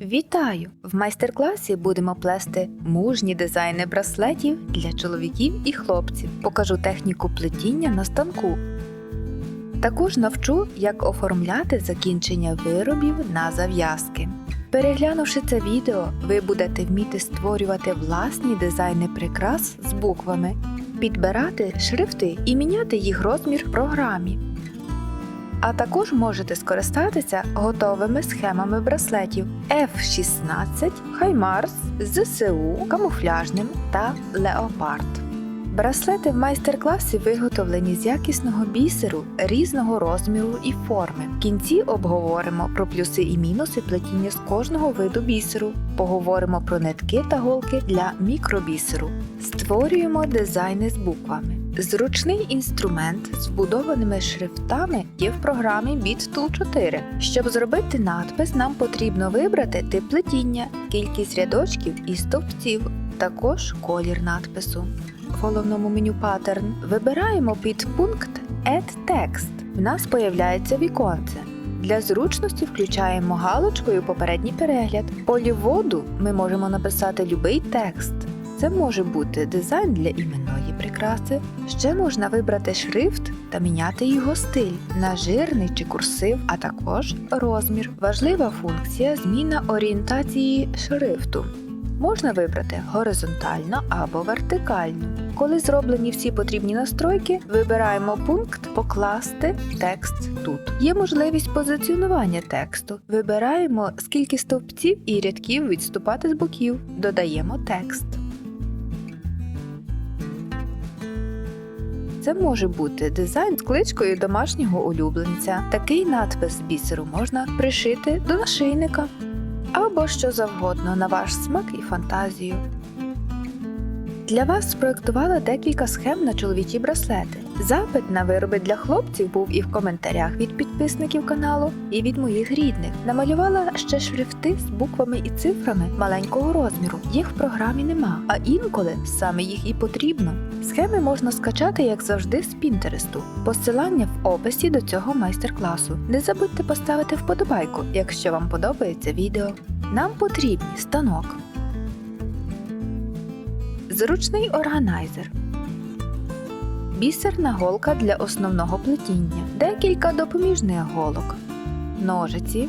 Вітаю! В майстер-класі будемо плести мужні дизайни браслетів для чоловіків і хлопців. Покажу техніку плетіння на станку. Також навчу, як оформляти закінчення виробів на зав'язки. Переглянувши це відео, ви будете вміти створювати власні дизайни прикрас з буквами, підбирати шрифти і міняти їх розмір в програмі. А також можете скористатися готовими схемами браслетів F16, Хаймарс, ЗСУ, камуфляжним та Леопард. Браслети в майстер-класі виготовлені з якісного бісеру різного розміру і форми. В кінці обговоримо про плюси і мінуси плетіння з кожного виду бісеру. Поговоримо про нитки та голки для мікробісеру. Створюємо дизайни з буквами. Зручний інструмент з вбудованими шрифтами є в програмі BitTool 4. Щоб зробити надпис, нам потрібно вибрати тип плетіння, кількість рядочків і стовпців, також колір надпису. В головному меню Pattern вибираємо підпункт Add Text. В нас появляється віконце. Для зручності включаємо галочкою попередній перегляд. В полі воду ми можемо написати будь-який текст. Це може бути дизайн для іменної прикраси. Ще можна вибрати шрифт та міняти його стиль на жирний чи курсив, а також розмір. Важлива функція зміна орієнтації шрифту. Можна вибрати горизонтально або вертикально. Коли зроблені всі потрібні настройки, вибираємо пункт Покласти текст тут. Є можливість позиціонування тексту. Вибираємо, скільки стовпців і рядків відступати з боків. Додаємо текст. Це може бути дизайн з кличкою домашнього улюбленця. Такий надпис бісеру можна пришити до нашийника або що завгодно на ваш смак і фантазію. Для вас спроектувала декілька схем на чоловічі браслети. Запит на вироби для хлопців був і в коментарях від підписників каналу, і від моїх рідних. Намалювала ще шрифти з буквами і цифрами маленького розміру. Їх в програмі нема, а інколи саме їх і потрібно. Схеми можна скачати, як завжди, з Пінтересту. Посилання в описі до цього майстер-класу. Не забудьте поставити вподобайку, якщо вам подобається відео. Нам потрібні станок, зручний органайзер, бісерна голка для основного плетіння, декілька допоміжних голок, ножиці,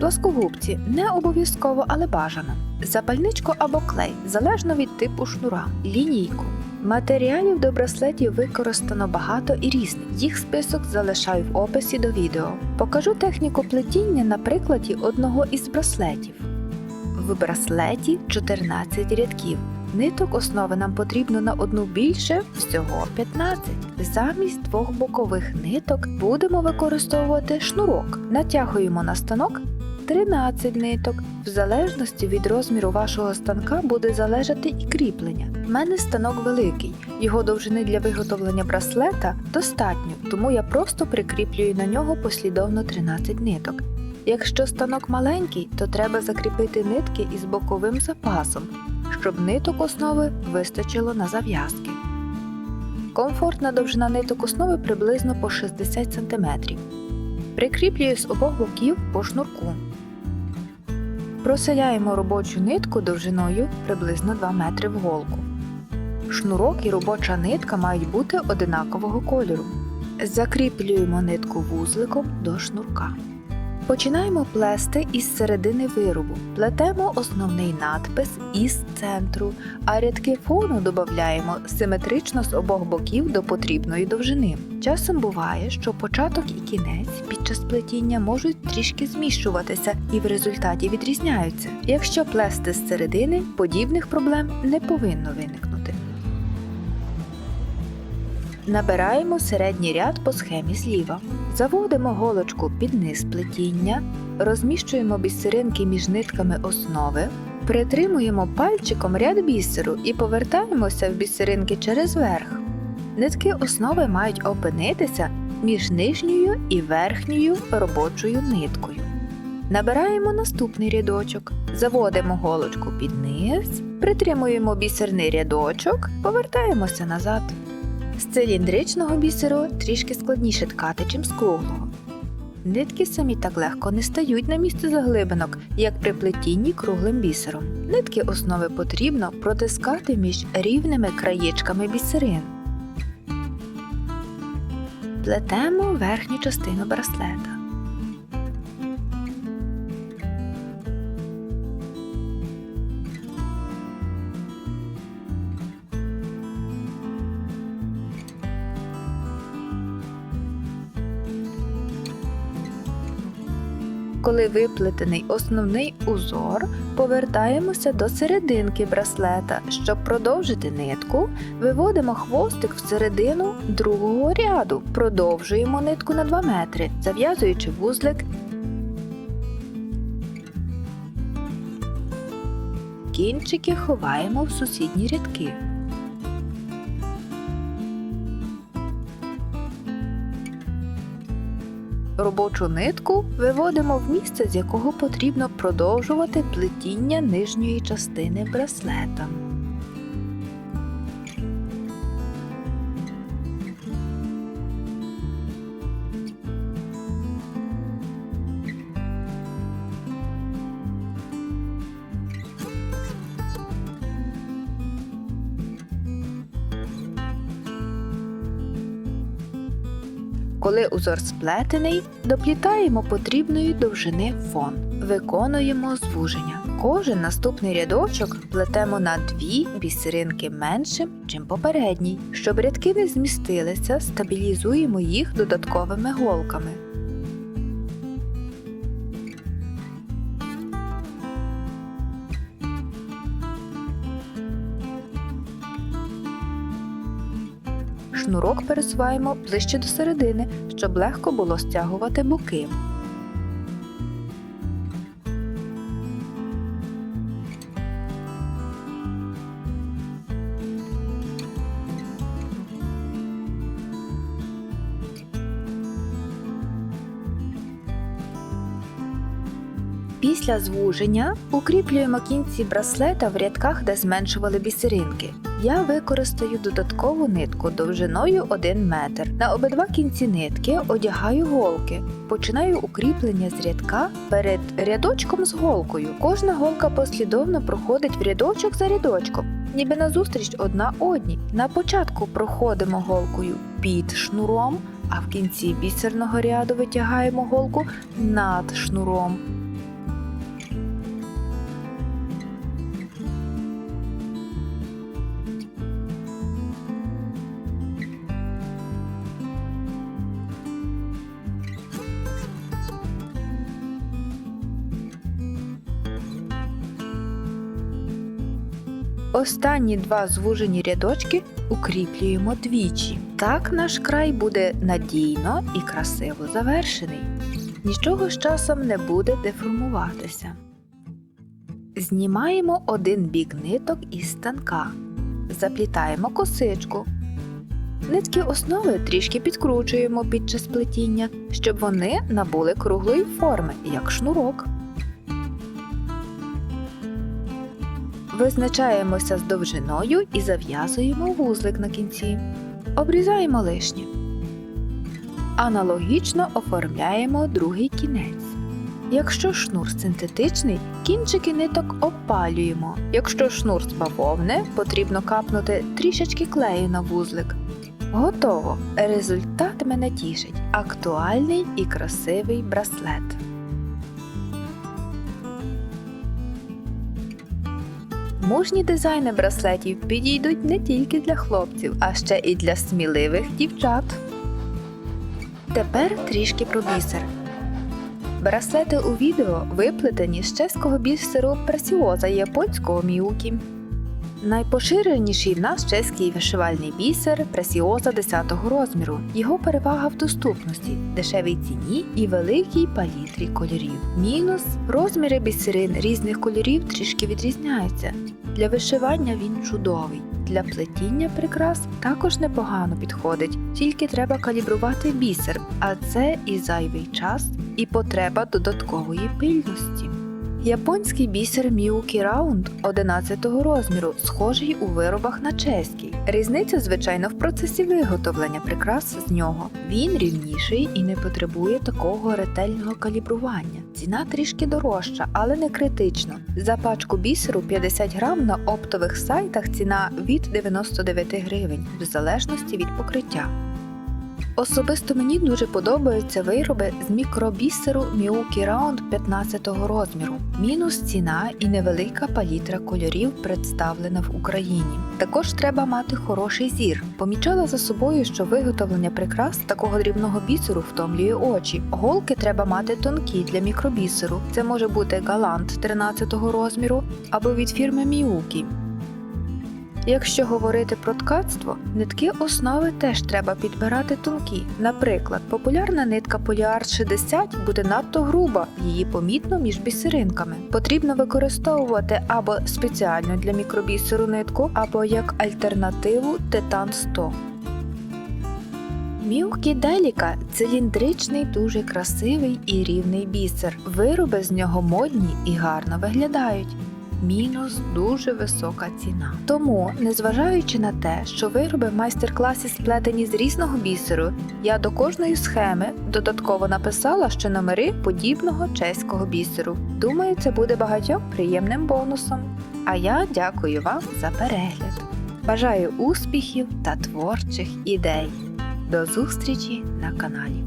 плоскогубці не обов'язково, але бажано, запальничку або клей, залежно від типу шнура, лінійку. Матеріалів до браслетів використано багато і різних. Їх список залишаю в описі до відео. Покажу техніку плетіння на прикладі одного із браслетів. В браслеті 14 рядків. Ниток основи нам потрібно на одну більше, всього 15. Замість двох бокових ниток будемо використовувати шнурок. Натягуємо на станок 13 ниток. В залежності від розміру вашого станка буде залежати і кріплення. У мене станок великий, його довжини для виготовлення браслета достатньо, тому я просто прикріплюю на нього послідовно 13 ниток. Якщо станок маленький, то треба закріпити нитки із боковим запасом, щоб ниток основи вистачило на зав'язки. Комфортна довжина ниток основи приблизно по 60 см. Прикріплюю з обох боків по шнурку. Проселяємо робочу нитку довжиною приблизно 2 метри в голку. Шнурок і робоча нитка мають бути одинакового кольору. Закріплюємо нитку вузликом до шнурка. Починаємо плести із середини виробу. Плетемо основний надпис із центру, а рядки фону додаємо симетрично з обох боків до потрібної довжини. Часом буває, що початок і кінець під час плетіння можуть трішки зміщуватися і в результаті відрізняються. Якщо плести з середини, подібних проблем не повинно виникнути. Набираємо середній ряд по схемі зліва. Заводимо голочку під низ плетіння, розміщуємо бісеринки між нитками основи, притримуємо пальчиком ряд бісеру і повертаємося в бісеринки через верх. Нитки основи мають опинитися між нижньою і верхньою робочою ниткою. Набираємо наступний рядочок, заводимо голочку під низ, притримуємо бісерний рядочок, повертаємося назад. З циліндричного бісеру трішки складніше ткати, чим з круглого. Нитки самі так легко не стають на місце заглибинок, як при плетінні круглим бісером. Нитки основи потрібно протискати між рівними краєчками бісерин. Плетемо верхню частину браслета. Коли виплетений основний узор, повертаємося до серединки браслета. Щоб продовжити нитку, виводимо хвостик в середину другого ряду, продовжуємо нитку на 2 метри, зав'язуючи вузлик. Кінчики ховаємо в сусідні рядки. Робочу нитку виводимо в місце, з якого потрібно продовжувати плетіння нижньої частини браслета. Коли узор сплетений, доплітаємо потрібної довжини фон. Виконуємо звуження. Кожен наступний рядочок плетемо на дві бісеринки меншим, чим попередній. Щоб рядки не змістилися, стабілізуємо їх додатковими голками. Шнурок пересуваємо ближче до середини, щоб легко було стягувати боки. Після звуження укріплюємо кінці браслета в рядках, де зменшували бісеринки. Я використаю додаткову нитку довжиною 1 метр. На обидва кінці нитки одягаю голки. Починаю укріплення з рядка перед рядочком з голкою. Кожна голка послідовно проходить в рядочок за рядочком, ніби назустріч одна одній. На початку проходимо голкою під шнуром, а в кінці бісерного ряду витягаємо голку над шнуром. Останні два звужені рядочки укріплюємо двічі. Так наш край буде надійно і красиво завершений. Нічого з часом не буде деформуватися. Знімаємо один бік ниток із станка. Заплітаємо косичку. Нитки основи трішки підкручуємо під час плетіння, щоб вони набули круглої форми, як шнурок. Визначаємося з довжиною і зав'язуємо вузлик на кінці. Обрізаємо лишнє. Аналогічно оформляємо другий кінець. Якщо шнур синтетичний, кінчики ниток опалюємо. Якщо шнур з бавовни, потрібно капнути трішечки клею на вузлик. Готово! Результат мене тішить. Актуальний і красивий браслет. Мужні дизайни браслетів підійдуть не тільки для хлопців, а ще і для сміливих дівчат. Тепер трішки про бісер. Браслети у відео виплетені з чеського бісеру пресіоза японського міукі. Найпоширеніший в нас чеський вишивальний бісер пресіоза 10-го розміру. Його перевага в доступності, дешевій ціні і великій палітрі кольорів. Мінус розміри бісерин різних кольорів трішки відрізняються. Для вишивання він чудовий. Для плетіння прикрас також непогано підходить, тільки треба калібрувати бісер, а це і зайвий час, і потреба додаткової пильності. Японський бісер Міукі Раунд 11 розміру, схожий у виробах на чеський. Різниця, звичайно, в процесі виготовлення прикрас з нього. Він рівніший і не потребує такого ретельного калібрування. Ціна трішки дорожча, але не критично. За пачку бісеру 50 грам на оптових сайтах ціна від 99 гривень, в залежності від покриття. Особисто мені дуже подобаються вироби з мікробісеру Міукі Раунд 15 розміру. Мінус ціна і невелика палітра кольорів представлена в Україні. Також треба мати хороший зір. Помічала за собою, що виготовлення прикрас такого дрібного бісеру втомлює очі. Голки треба мати тонкі для мікробісеру. Це може бути галант 13 розміру або від фірми Міукі. Якщо говорити про ткацтво, нитки основи теж треба підбирати тонкі. Наприклад, популярна нитка Поліар 60 буде надто груба, її помітно між бісеринками. Потрібно використовувати або спеціальну для мікробісеру нитку, або як альтернативу Титан 100. Мілкі Деліка циліндричний, дуже красивий і рівний бісер. Вироби з нього модні і гарно виглядають. Мінус дуже висока ціна. Тому, незважаючи на те, що вироби в майстер-класі сплетені з різного бісеру, я до кожної схеми додатково написала ще номери подібного чеського бісеру. Думаю, це буде багатьом приємним бонусом. А я дякую вам за перегляд. Бажаю успіхів та творчих ідей. До зустрічі на каналі.